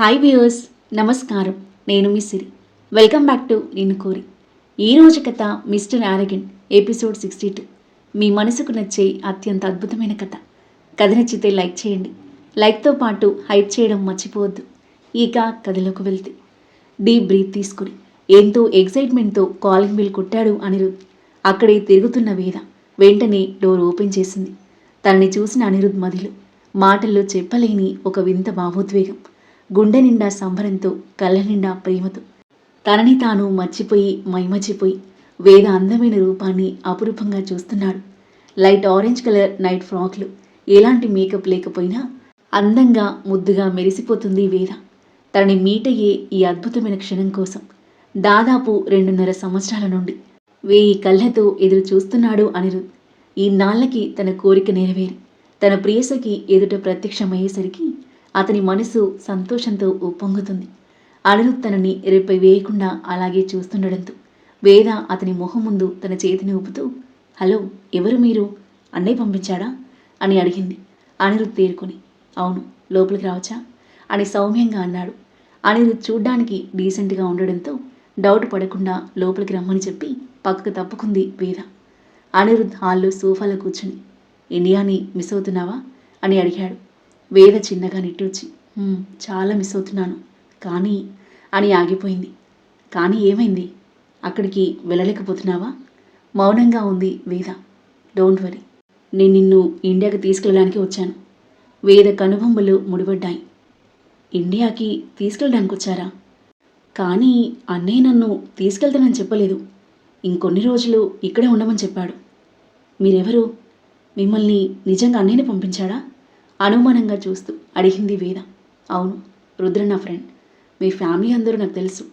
Hi viewers నమస్కారం. నేను మీ Siri. Welcome back to Ninnu Kori. ఈరోజు కథ mister Aragon episode sixty two మీ మనసుకు నచ్చే అత్యంత అద్భుతమైన కథ. కథ నచ్చితే లైక్ చేయండి. లైక్తో పాటు హైప్ చేయడం మర్చిపోవద్దు. ఇక కథలోకి వెళ్తే. డీప్ బ్రీత్ తీసుకుని ఎంతో ఎక్సైట్మెంట్తో కాలింగ్ బిల్ కొట్టాడు అనిరుద్. అక్కడే తిరుగుతున్న వేద వెంటనే డోర్ ఓపెన్ చేసింది. తనని చూసిన అనిరుద్ మదిలో మాటల్లో చెప్పలేని ఒక వింత భావోద్వేగం. గుండె నిండా సంబరంతో కళ్ళ నిండా ప్రేమతో. తనని తాను మర్చిపోయి మైమర్చిపోయి వేద అందమైన రూపాన్ని అపురూపంగా చూస్తున్నాడు. లైట్ ఆరెంజ్ కలర్ నైట్ ఫ్రాక్లు. ఎలాంటి మేకప్ లేకపోయినా అందంగా ముద్దుగా మెరిసిపోతుంది వేద. తనని మీట్ అయ్యే ఈ అద్భుతమైన క్షణం కోసం దాదాపు రెండున్నర సంవత్సరాల నుండి వేయి కళ్ళతో ఎదురు చూస్తున్నాడు అనిరుద్. ఈ నాళ్ళకి తన కోరిక నెరవేరి తన ప్రియసకి ఎదుట ప్రత్యక్షమయ్యేసరికి అతని మనసు సంతోషంతో ఉప్పొంగుతుంది. అనిరుద్ తనని రెప్పై వేయకుండా అలాగే చూస్తుండడంతో వేద అతని మొహం ముందు తన చేతిని ఊపుతూ హలో ఎవరు మీరు? అన్నయ్య పంపించాడా? అని అడిగింది. అనిరుద్ తేరుకొని అవును లోపలికి రావచ్చా? అని సౌమ్యంగా అన్నాడు. అనిరుద్ చూడ్డానికి డీసెంట్గా ఉండడంతో డౌట్ పడకుండా లోపలికి రమ్మని చెప్పి పక్కకు తప్పుకుంది వేద. అనిరుద్ హాల్లో సోఫాలో కూర్చుని ఇండియాని మిస్ అవుతున్నావా? అని అడిగాడు. వేద చిన్నగా నిట్టూచి చాలా మిస్ అవుతున్నాను. కానీ అని ఆగిపోయింది. కానీ ఏమైంది? అక్కడికి వెళ్ళలేకపోతున్నావా? మౌనంగా ఉంది వేద. Don't worry. నేను నిన్ను ఇండియాకి తీసుకెళ్ళడానికి వచ్చాను. వేద కనుబొమ్మలు ముడిపడ్డాయి. ఇండియాకి తీసుకెళ్ళడానికి వచ్చారా? కానీ అన్నయ్య నన్ను తీసుకెళ్తానని చెప్పలేదు. ఇంకొన్ని రోజులు ఇక్కడే ఉండమని చెప్పాడు. మీరెవరు? మిమ్మల్ని నిజంగా అన్నయ్యని పంపించాడా? అనుమానంగా చూస్తూ అడిగింది వేద అవును రుద్ర నా ఫ్రెండ్ మీ ఫ్యామిలీ అందరూ నాకు తెలుసు.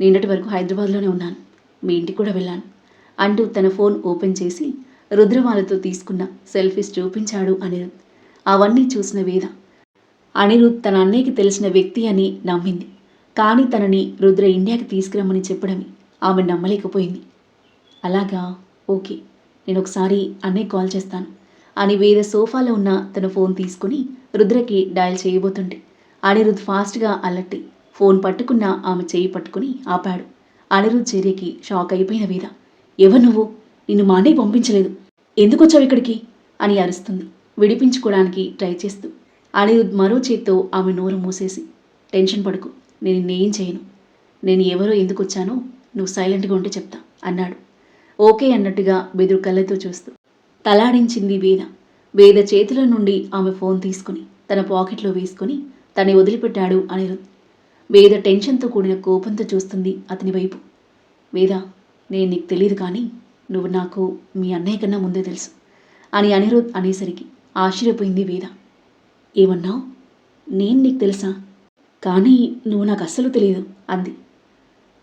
నిన్నటి వరకు హైదరాబాద్లోనే ఉన్నాను. మీ ఇంటికి కూడా వెళ్ళాను. అంటూ తన ఫోన్ ఓపెన్ చేసి రుద్ర వాళ్ళతో తీసుకున్న సెల్ఫీస్ చూపించాడు అనిరుద్. అవన్నీ చూసిన వేద అనిరుద్ తన అన్నయ్యకి తెలిసిన వ్యక్తి అని నమ్మింది. కానీ తనని రుద్ర ఇండియాకి తీసుకురమ్మని చెప్పడమే ఆమె నమ్మలేకపోయింది. అలాగా? ఓకే. నేను ఒకసారి అన్నయ్య కాల్ చేస్తాను. అని వేరే సోఫాలో ఉన్న తన ఫోన్ తీసుకుని రుద్రకి డయల్ చేయబోతుండే అనిరుద్ ఫాస్ట్గా అలట్టి ఫోన్ పట్టుకున్న ఆమె చేయి పట్టుకుని ఆపాడు. అనిరుద్ చర్యకి షాక్ అయిపోయిన వేద ఎవరు నువ్వు? నిన్ను మా అన్నయ్య పంపించలేదు. ఎందుకు వచ్చావు ఇక్కడికి? అని అరుస్తుంది. విడిపించుకోవడానికి ట్రై చేస్తూ అనిరుద్ మరో చేత్తో ఆమె నోరు మూసేసి టెన్షన్ పడుకు నేను నేం చేయను. నేను ఎవరో ఎందుకు వచ్చానో నువ్వు సైలెంట్గా ఉంటే చెప్తా అన్నాడు. ఓకే అన్నట్టుగా బెదురు కళ్ళతో చూస్తూ తలాడించింది వేద వేద చేతిలో నుండి ఆమె ఫోన్ తీసుకుని తన పాకెట్లో వేసుకుని తన్ని వదిలిపెట్టాడు అనిరుద్. వేద టెన్షన్తో కూడిన కోపంతో చూస్తుంది అతని వైపు. వేద నేను నీకు తెలియదు కానీ నువ్వు నాకు మీ అన్నయ్య కన్నా ముందే తెలుసు అని అనిరుద్ అనేసరికి ఆశ్చర్యపోయింది వేద. ఏమన్నావు నేను నీకు తెలుసా? కానీ నువ్వు నాకు అస్సలు తెలియదు అంది.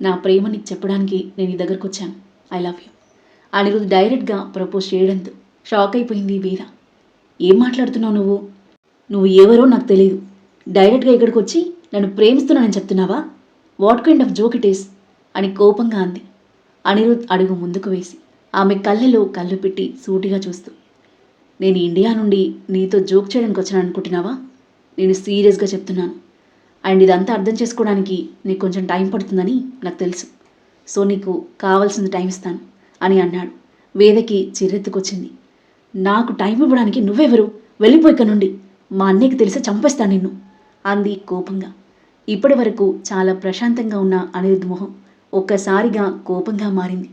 నా ప్రేమ నీకు చెప్పడానికి నేను నీ దగ్గరకు వచ్చాను ఐ లవ్ యూ. అనిరుద్ డైరెక్ట్గా ప్రపోజ్ చేయడంతో షాక్ అయిపోయింది వీర. ఏం మాట్లాడుతున్నావు నువ్వు? నువ్వు ఎవరో నాకు తెలియదు డైరెక్ట్గా ఇక్కడికి వచ్చి నన్ను ప్రేమిస్తున్నానని చెప్తున్నావా? What kind of joke it is అని కోపంగా అంది. అనిరుద్ అడుగు ముందుకు వేసి ఆమె కళ్ళలో కళ్ళు పెట్టి సూటిగా చూస్తూ నేను ఇండియా నుండి నీతో జోక్ చేయడానికి వచ్చాను అనుకుంటున్నావా? నేను సీరియస్గా చెప్తున్నాను. అండ్ ఇదంతా అర్థం చేసుకోవడానికి నీకు కొంచెం టైం పడుతుందని నాకు తెలుసు. సో నీకు కావాల్సిన టైం ఇస్తాను అని అన్నాడు. వేదకి చిర్రెత్తుకొచ్చింది. నాకు టైం ఇవ్వడానికి నువ్వెవరు? వెళ్ళిపో నుండి. మా అన్నయ్యకి తెలిసి చంపేస్తాను నిన్ను. అంది కోపంగా. ఇప్పటి వరకు చాలా ప్రశాంతంగా ఉన్న అనిరుద్ మొహం ఒక్కసారిగా కోపంగా మారింది.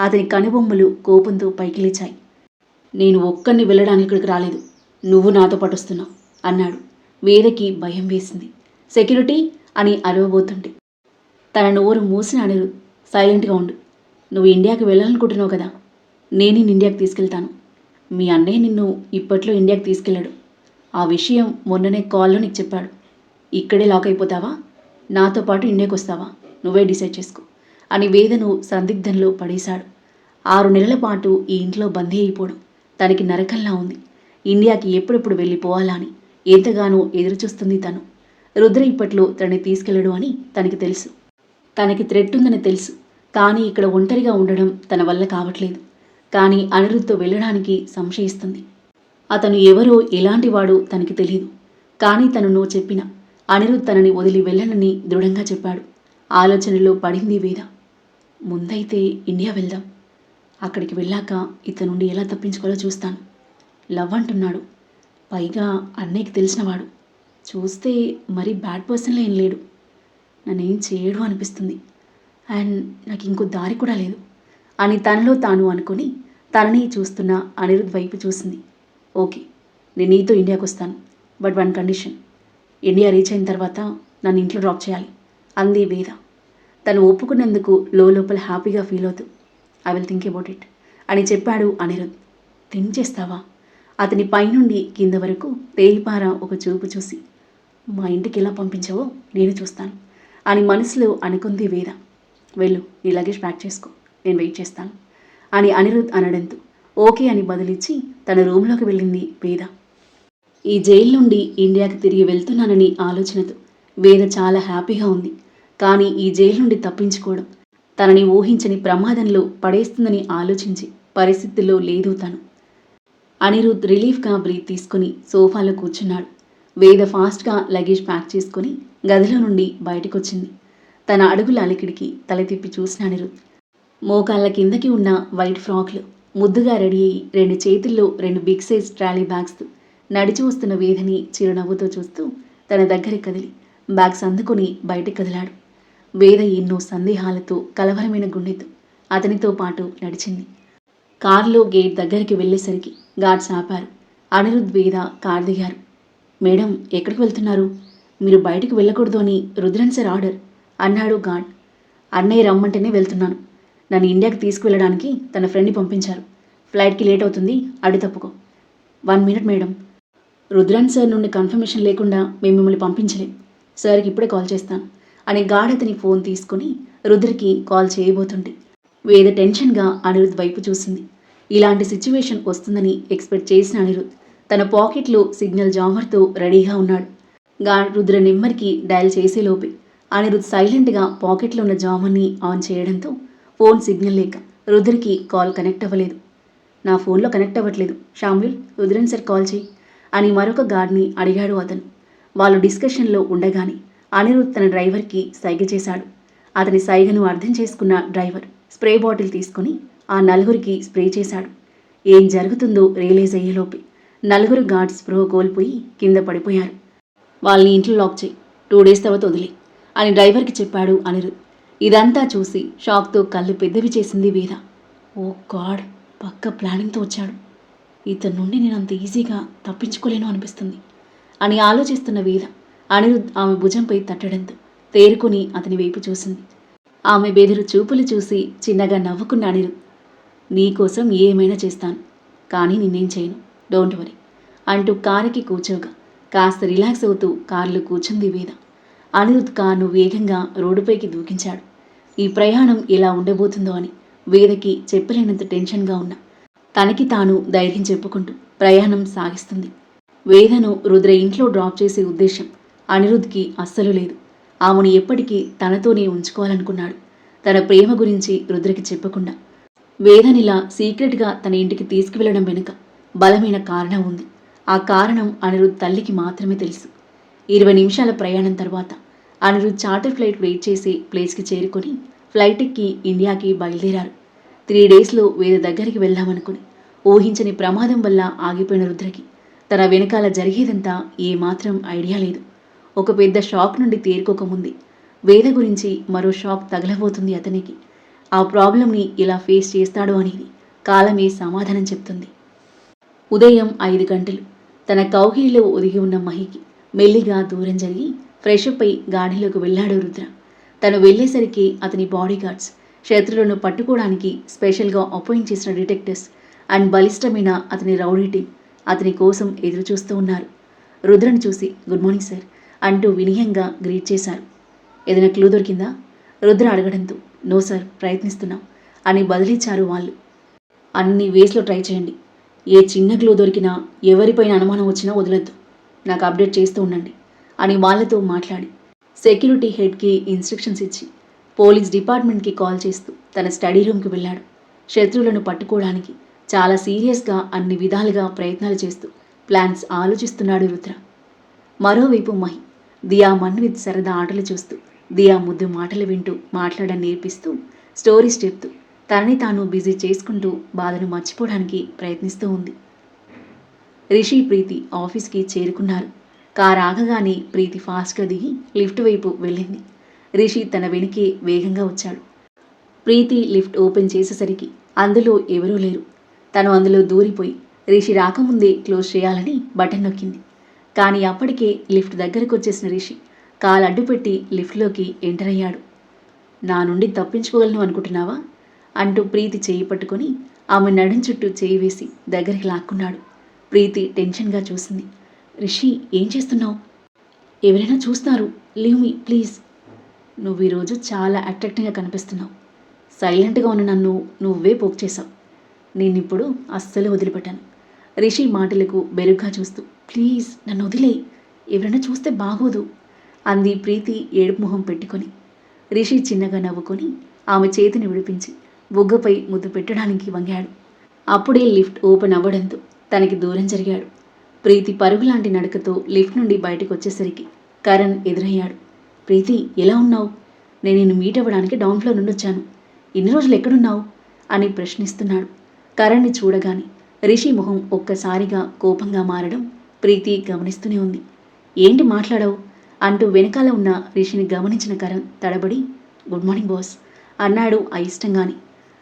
అతని కనుబొమ్మలు కోపంతో పైకి లేచాయి. నేను ఒక్కరిని వెళ్ళడానికి ఇక్కడికి రాలేదు. నువ్వు నాతో పాటు వస్తున్నావు అన్నాడు. వేదకి భయం వేసింది. సెక్యూరిటీ అని అరవబోతుంటే తన నోరు మూసిన అనిరుద్ సైలెంట్గా ఉండు. నువ్వు ఇండియాకి వెళ్ళాలనుకుంటున్నావు కదా. నేను ఇండియాకి తీసుకెళ్తాను. మీ అన్నయ్య నిన్ను ఇప్పట్లో ఇండియాకి తీసుకెళ్ళాడు. ఆ విషయం మొన్ననే కాల్లో నీకు చెప్పాడు. ఇక్కడే లాక్ అయిపోతావా? నాతో పాటు ఇండియాకి వస్తావా? నువ్వే డిసైడ్ చేసుకో. అని వేదను సందిగ్ధంలో పడేశాడు. ఆరు నెలల పాటు ఈ ఇంట్లో బందీ అయిపోవడం తనకి నరకల్లా ఉంది. ఇండియాకి ఎప్పుడెప్పుడు వెళ్ళిపోవాలా అని ఎంతగానో ఎదురుచూస్తుంది తను. రుద్ర ఇప్పట్లో తనని తీసుకెళ్ళడు అని తనకి తెలుసు. తనకి థ్రెట్ ఉందని తెలుసు. కానీ ఇక్కడ ఒంటరిగా ఉండడం తన వల్ల కావట్లేదు. కానీ అనిరుద్ధ వెళ్ళడానికి సంశయిస్తుంది. అతను ఎవరో ఎలాంటివాడో తనకి తెలియదు కానీ తను నువ్వు చెప్పిన అనిరుద్ధ్ తనని వదిలి వెళ్ళనని దృఢంగా చెప్పాడు. ఆలోచనలో పడింది వేద. ముందైతే ఇండియా వెళ్దాం. అక్కడికి వెళ్ళాక ఇతను నుండి ఎలా తప్పించుకోవాలో చూస్తాను. లవ్ అంటున్నాడు. పైగా అన్నయ్యకి తెలిసినవాడు చూస్తే మరీ బ్యాడ్ పర్సన్లో ఏం లేడు. నన్నేం చేయడు అనిపిస్తుంది. అండ్ నాకు ఇంకో దారి కూడా లేదు. అని తనలో తాను అనుకొని తనని చూస్తున్న అనిరుద్ వైపు చూసింది. ఓకే నేను నీతో ఇండియాకు వస్తాను. But one condition. India reach అయిన తర్వాత నన్ను ఇంట్లో డ్రాప్ చేయాలి. అంది వేద. తను ఒప్పుకున్నందుకు లోపల హ్యాపీగా ఫీల్ అవుతూ I will think about it అని చెప్పాడు అనిరుద్. థింక్ చేస్తావా? అతని పైనుండి కింద వరకు తేలిపార ఒక చూపు చూసి మా ఇంటికి ఎలా పంపించావో నేను చూస్తాను అని మనసులో అనుకుంది వేద. వెళ్ళు నీ లగేజ్ ప్యాక్ చేసుకో. నేను వెయిట్ చేస్తాను. అని అనిరుద్ అనడంతో ఓకే అని బదులిచ్చి తన రూమ్లోకి వెళ్ళింది వేద. ఈ జైలు నుండి ఇండియాకి తిరిగి వెళ్తున్నానని ఆలోచనతో వేద చాలా హ్యాపీగా ఉంది. కానీ ఈ జైలు నుండి తప్పించుకోవడం తనని ఊహించని ప్రమాదంలో పడేస్తుందని ఆలోచించి పరిస్థితుల్లో లేదు తను. అనిరుద్ రిలీఫ్గా బ్రీత్ తీసుకుని సోఫాలో కూర్చున్నాడు. వేద ఫాస్ట్గా లగేజ్ ప్యాక్ చేసుకుని గదిలో నుండి బయటకొచ్చింది. తన అడుగుల అలికిడికి తల తిప్పి చూసిన అనిరుద్ మోకాళ్ళ కిందకి ఉన్న వైట్ ఫ్రాక్లు. ముద్దుగా రెడీ అయ్యి రెండు చేతుల్లో రెండు బిగ్ సైజ్ ట్రాలీ బ్యాగ్స్ నడిచి వస్తున్న వేధిని చిరునవ్వుతో చూస్తూ తన దగ్గర కదిలి బ్యాగ్స్ అందుకుని బయటికి కదిలాడు. వేద ఎన్నో సందేహాలతో కలవరమైన గుండెతో అతనితో పాటు నడిచింది. కారులో గేట్ దగ్గరికి వెళ్ళేసరికి గాడ్స్ ఆపారు అనిరుద్ వేద కార్ దిగారు. మేడం ఎక్కడికి వెళ్తున్నారు? మీరు బయటికి వెళ్ళకూడదు అని రుద్రన్ సార్ ఆర్డర్ అన్నాడు గాడ్ అన్నయ్య రమ్మంటేనే వెళ్తున్నాను. నన్ను ఇండియాకి తీసుకువెళ్ళడానికి తన ఫ్రెండ్ని పంపించారు. ఫ్లైట్కి లేట్ అవుతుంది అడి తప్పుకో. One minute madam Rudran sir నుండి కన్ఫర్మేషన్ లేకుండా మేము మిమ్మల్ని పంపించలేం. సార్కి ఇప్పుడే కాల్ చేస్తాను. అని గాఢతని ఫోన్ తీసుకుని రుద్రకి కాల్ చేయబోతుంటే వేద టెన్షన్గా అనిరుద్ వైపు చూసింది. ఇలాంటి సిచ్యువేషన్ వస్తుందని ఎక్స్పెక్ట్ చేసిన అనిరుద్ తన పాకెట్లో సిగ్నల్ జామర్తో రెడీగా ఉన్నాడు. గా రుద్ర నెంబర్కి డయల్ చేసేలోపే అనిరుద్ సైలెంట్గా పాకెట్లో ఉన్న జామర్ని ఆన్ చేయడంతో ఫోన్ సిగ్నల్ లేక రుద్రకి కాల్ కనెక్ట్ అవ్వలేదు. నా ఫోన్లో కనెక్ట్ అవ్వట్లేదు. షామ్విల్ రుద్రన్ సార్ కాల్ చేయి అని మరొక గార్డ్ని అడిగాడు అతను. వాళ్ళు డిస్కషన్లో ఉండగానే అనిరుద్ తన డ్రైవర్కి సైగ చేశాడు. అతని సైగను అర్థం చేసుకున్న డ్రైవర్ స్ప్రే బాటిల్ తీసుకుని ఆ నలుగురికి స్ప్రే చేశాడు. ఏం జరుగుతుందో రియలైజ్ అయ్యేలోపే నలుగురు గార్డ్స్ స్పృహ కోల్పోయి కింద పడిపోయారు. వాళ్ళని ఇంట్లో లాక్ చేయి. టూ డేస్ తర్వాత వదిలే అని డ్రైవర్కి చెప్పాడు అనిరుద్. ఇదంతా చూసి షాక్తో కళ్ళు పెద్దవి చేసింది వేద ఓ గాడ్ పక్క ప్లానింగ్తో వచ్చాడు. ఇతని నుండి నేను అంత ఈజీగా తప్పించుకోలేను అనిపిస్తుంది అని ఆలోచిస్తున్న వేద అనిరుద్ ఆమె భుజంపై తట్టడంతో తేరుకుని అతని వైపు చూసింది. ఆమె బెదిరు చూపులు చూసి చిన్నగా నవ్వుకున్న అనిరుద్ నీకోసం ఏమైనా చేస్తాను కానీ నిన్నేం చేయను. డోంట్ వరీ అంటూ కారుకి కూర్చోగా కాస్త రిలాక్స్ అవుతూ కారులో కూర్చుంది వేద అనిరుద్ ఖాను వేగంగా రోడ్డుపైకి దూకించాడు. ఈ ప్రయాణం ఎలా ఉండబోతుందో అని వేదకి చెప్పలేనంత టెన్షన్గా ఉన్నా తనకి తాను ధైర్యం చెప్పుకుంటూ ప్రయాణం సాగిస్తుంది. వేదను రుద్ర ఇంట్లో డ్రాప్ చేసే ఉద్దేశం అనిరుద్ధ్కి అస్సలు లేదు. ఆమెను ఎప్పటికీ తనతోనే ఉంచుకోవాలనుకున్నాడు. తన ప్రేమ గురించి రుద్రకి చెప్పకుండా వేదనిలా సీక్రెట్గా తన ఇంటికి తీసుకువెళ్ళడం వెనుక బలమైన కారణం ఉంది. ఆ కారణం అనిరుద్ తల్లికి మాత్రమే తెలుసు. ఇరవై నిమిషాల ప్రయాణం తర్వాత అనిరుద్ చార్టర్ ఫ్లైట్ వెయిట్ చేసే ప్లేస్కి చేరుకొని ఫ్లైట్ ఎక్కి ఇండియాకి బయలుదేరారు. త్రీ డేస్లో వేద దగ్గరికి వెళ్దామనుకుని ఊహించని ప్రమాదం వల్ల ఆగిపోయిన రుద్రకి తన వెనకాల జరిగేదంతా ఏమాత్రం ఐడియా లేదు. ఒక పెద్ద షాక్ నుండి తేరుకోకముంది వేద గురించి మరో షాక్ తగలబోతుంది అతనికి. ఆ ప్రాబ్లంని ఇలా ఫేస్ చేస్తాడు అనేది కాలమే సమాధానం చెప్తుంది. ఉదయం ఐదు గంటలు తన కౌగిలిలో ఒదిగి ఉన్న మహికి మెల్లిగా దూరం జరిగి ఫ్రెష్ అప్ అయి గాడిలోకి వెళ్ళాడు రుద్ర. తను వెళ్ళేసరికి అతని బాడీగార్డ్స్ శత్రులను పట్టుకోవడానికి స్పెషల్గా అపాయింట్ చేసిన డిటెక్టివ్స్ అండ్ బలిష్టమైన అతని రౌడీ టీం అతని కోసం ఎదురు చూస్తూ ఉన్నారు. రుద్రను చూసి గుడ్ మార్నింగ్ సార్ అంటూ వినయంగా గ్రీట్ చేశారు. ఏదైనా క్లూ దొరికిందా? రుద్ర అడగడంతో నో సార్ ప్రయత్నిస్తున్నాం అని బదిలిచ్చారు వాళ్ళు. అన్ని వేస్లో ట్రై చేయండి. ఏ చిన్న క్లూ దొరికినా ఎవరిపైన అనుమానం వచ్చినా వదలొద్దు. నాకు అప్డేట్ చేస్తూ ఉండండి. అని వాళ్ళతో మాట్లాడి సెక్యూరిటీ హెడ్కి ఇన్స్ట్రక్షన్స్ ఇచ్చి పోలీస్ డిపార్ట్మెంట్కి కాల్ చేస్తూ తన స్టడీ రూమ్కి వెళ్ళాడు. శత్రువులను పట్టుకోవడానికి చాలా సీరియస్గా అన్ని విధాలుగా ప్రయత్నాలు చేస్తూ ప్లాన్స్ ఆలోచిస్తున్నాడు రుద్ర. మరోవైపు మహి దియా మన్విత్ సరదా ఆటలు చూస్తూ దియా ముద్దు మాటలు వింటూ మాట్లాడడం నేర్పిస్తూ స్టోరీస్ చెప్తూ తనని తాను బిజీ చేసుకుంటూ బాధను మర్చిపోవడానికి ప్రయత్నిస్తూ ఉంది. రిషి ప్రీతి ఆఫీస్కి చేరుకున్నారు. కారు ఆగగానే ప్రీతి ఫాస్ట్గా దిగి లిఫ్ట్ వైపు వెళ్ళింది. రిషి తన వెనుకే వేగంగా వచ్చాడు. ప్రీతి లిఫ్ట్ ఓపెన్ చేసేసరికి అందులో ఎవరూ లేరు. తను అందులో దూరిపోయి రిషి రాకముందే క్లోజ్ చేయాలని బటన్ నొక్కింది. కానీ అప్పటికే లిఫ్ట్ దగ్గరకు వచ్చేసిన రిషి కాలు అడ్డుపెట్టి లిఫ్ట్లోకి ఎంటర్ అయ్యాడు. నా నుండి తప్పించుకోగలను అనుకుంటున్నావా? అంటూ ప్రీతి చేయి పట్టుకొని ఆమె నడుం చుట్టూ చేయి వేసి దగ్గరికి లాక్కున్నాడు. ప్రీతి టెన్షన్గా చూసింది. రిషి ఏం చేస్తున్నావు? ఎవరైనా చూస్తారు. Leave me please. నువ్వు ఈరోజు చాలా అట్రాక్టింగ్గా కనిపిస్తున్నావు. సైలెంట్గా ఉన్న నన్ను నువ్వే పోక్ చేశావు నేను ఇప్పుడు అస్సలు వదిలిపెట్టాను. రిషి మాటలకు బెరుగ్గా చూస్తూ ప్లీజ్ నన్ను వదిలే ఎవరైనా చూస్తే బాగోదు. అంది ప్రీతి ఏడుపు మొహం పెట్టుకొని. రిషి చిన్నగా నవ్వుకొని ఆమె చేతిని విడిపించి బుగ్గపై ముద్దు పెట్టడానికి వంగాడు. అప్పుడే లిఫ్ట్ ఓపెన్ అవ్వడంతో తనకి దూరం జరిగాడు. ప్రీతి పరుగులాంటి నడకతో లిఫ్ట్ నుండి బయటకు వచ్చేసరికి కరణ్ ఎదురయ్యాడు. ప్రీతి ఎలా ఉన్నావు? నేను నిన్ను మీట్ అవ్వడానికి డౌన్ ఫ్లోర్ నుండి వచ్చాను ఇన్ని రోజులు ఎక్కడున్నావు? అని ప్రశ్నిస్తున్నాడు. కరణ్ని చూడగానే రిషి మొహం ఒక్కసారిగా కోపంగా మారడం ప్రీతి గమనిస్తూనే ఉంది. ఏంటి మాట్లాడవు? అంటూ వెనకాల ఉన్న రిషిని గమనించిన కరణ్ తడబడి గుడ్ మార్నింగ్ బాస్ అన్నాడు అయిష్టంగాని.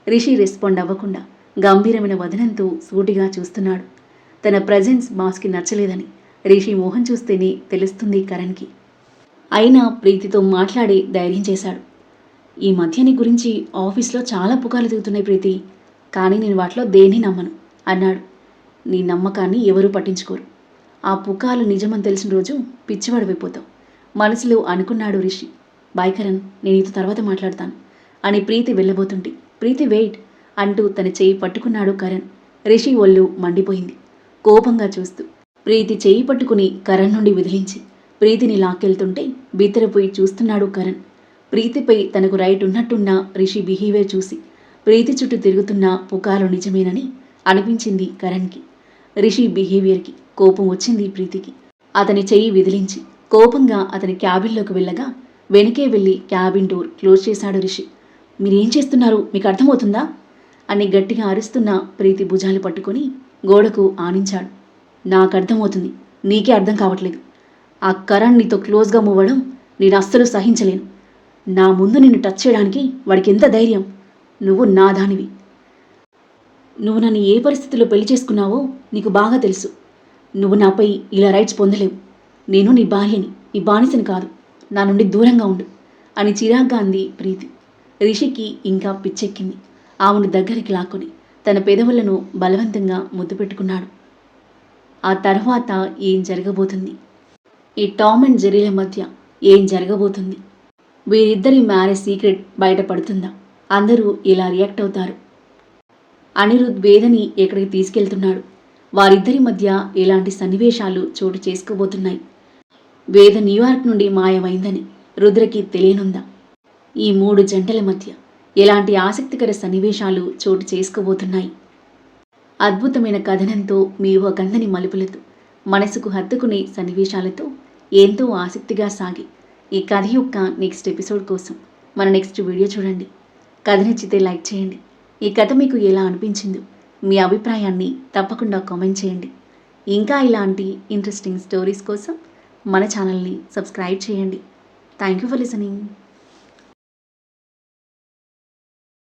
రిషి రెస్పాండ్ అవ్వకుండా గంభీరమైన వదనంతో సూటిగా చూస్తున్నాడు. తన ప్రజెన్స్ బాస్కి నచ్చలేదని. రిషి మోహన్ చూస్తేనే తెలుస్తుంది కరణ్కి. అయినా ప్రీతితో మాట్లాడి ధైర్యం చేశాడు. ఈ మధ్య నీ గురించి ఆఫీస్లో చాలా పుకార్లు దిగుతున్నాయి ప్రీతి. కానీ నేను వాటిలో దేన్ని నమ్మను? అన్నాడు. నీ నమ్మకాన్ని ఎవరూ పట్టించుకోరు. ఆ పుకార్లు నిజమని తెలిసిన రోజు పిచ్చివాడిపోతావు మనసులో అనుకున్నాడు రిషి. బాయ్ కరణ్ నేను నీతో తర్వాత మాట్లాడతాను. అని ప్రీతి వెళ్ళబోతుంటే ప్రీతి వెయిట్ అంటూ తన చేయి పట్టుకున్నాడు కరణ్. రిషి ఒళ్ళు మండిపోయింది. కోపంగా చూస్తూ ప్రీతి చేయి పట్టుకుని కరణ్ నుండి విదిలించి. ప్రీతిని లాక్కెళ్తుంటే బిత్తరపోయి చూస్తున్నాడు కరణ్. ప్రీతిపై తనకు రైట్ ఉన్నట్టున్న రిషి బిహేవియర్ చూసి ప్రీతి చుట్టూ తిరుగుతున్న పుకారు నిజమేనని అనిపించింది కరణ్కి. రిషి బిహేవియర్కి కోపం వచ్చింది ప్రీతికి. అతని చెయ్యి విదిలించి. కోపంగా అతని క్యాబిన్లోకి వెళ్ళగా వెనకే వెళ్ళి క్యాబిన్ డోర్ క్లోజ్ చేశాడు రిషి. మీరేం చేస్తున్నారు? మీకు అర్థమవుతుందా? అని గట్టిగా అరుస్తున్న ప్రీతి భుజాలు పట్టుకొని గోడకు ఆనించాడు. నాకు అర్థమవుతుంది నీకే అర్థం కావట్లేదు. ఆ కరణ్ నీతో క్లోజ్గా మూవడం నేను అస్సలు సహించలేను. నా ముందు నిన్ను టచ్ చేయడానికి వాడికి ఎంత ధైర్యం? నువ్వు నా దానివి. నువ్వు నన్ను ఏ పరిస్థితిలో పెళ్ళి చేసుకున్నావో నీకు బాగా తెలుసు. నువ్వు నాపై ఇలా రైట్స్ పొందలేవు. నేను నీ భార్యని నీ బానిసని కాదు. నా నుండి దూరంగా ఉండు అని చిరాగ్గా అంది ప్రీతి. రిషికి ఇంకా పిచ్చెక్కింది. ఆమెను దగ్గరికి లాక్కొని తన పెదవులను బలవంతంగా ముద్దు పెట్టుకున్నాడు. ఆ తర్వాత ఏం జరగబోతుంది? ఈ టామ్ అండ్ జెరీల మధ్య ఏం జరగబోతుంది? వీరిద్దరి మ్యారేజ్ సీక్రెట్ బయటపడుతుందా అందరూ ఇలా రియాక్ట్ అవుతారు. అనిరుద్ వేదని ఎక్కడికి తీసుకెళ్తున్నాడు? వారిద్దరి మధ్య ఎలాంటి సన్నివేశాలు చోటు చేసుకోబోతున్నాయి? వేద న్యూయార్క్ నుండి మాయమైందని రుద్రకి తెలియనుందా? ఈ మూడు జంటల మధ్య ఎలాంటి ఆసక్తికర సన్నివేశాలు చోటు చేసుకోబోతున్నాయి. అద్భుతమైన కథనంతో మీ కందని మలుపులతో మనసుకు హత్తుకునే సన్నివేశాలతో ఎంతో ఆసక్తిగా సాగి ఈ కథ యొక్క నెక్స్ట్ ఎపిసోడ్ కోసం మన నెక్స్ట్ వీడియో చూడండి. కథ నచ్చితే లైక్ చేయండి. ఈ కథ మీకు ఎలా అనిపించిందో మీ అభిప్రాయాన్ని తప్పకుండా కామెంట్ చేయండి. ఇంకా ఇలాంటి ఇంట్రెస్టింగ్ స్టోరీస్ కోసం మన ఛానల్ని సబ్స్క్రైబ్ చేయండి. Thank you for listening.